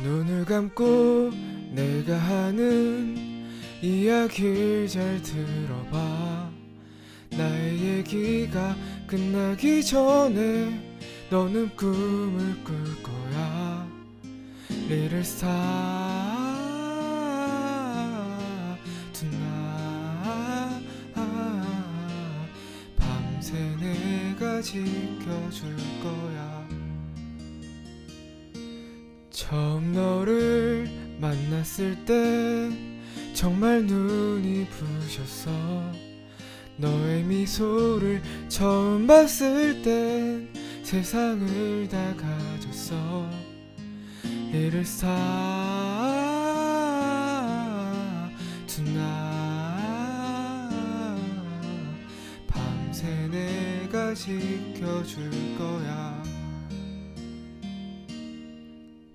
눈을 감고 내가 하는 이야기를 잘 들어봐. 나의 얘기가 끝나기 전에 너는 꿈을 꿀 거야. Little star tonight 밤새 내가 지켜줄 거야 처음 너를 만났을 때 정말 눈이 부셨어 너의 미소를 처음 봤을 땐 세상을 다 가졌어. Little star tonight 밤새 내가 지켜줄 거야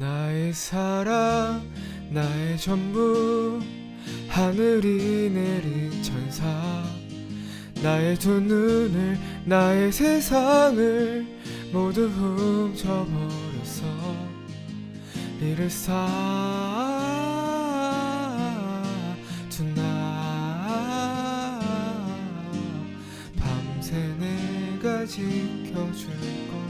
나의 사랑 나의 전부 하늘이 내린 천사. 나의 두 눈을 나의 세상을 모두 훔쳐버렸어. Little star tonight 밤새 내가 지켜줄 거야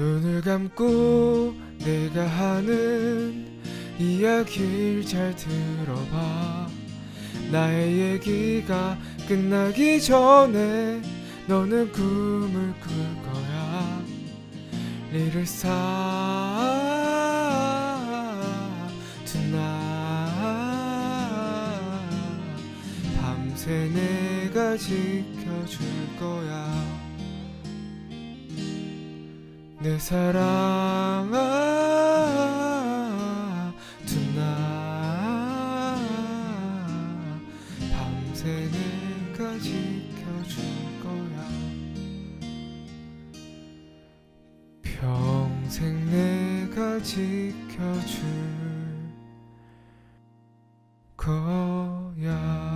눈을 감고 내가 하는 이야기를 잘 들어봐. 나의 얘기가 끝나기 전에 너는 꿈을 꿀 거야. tonight 밤새 내가 지켜줄 거야 내 사랑아 두나. 밤새 내가 지켜줄 거야. 평생 내가 지켜줄 거야.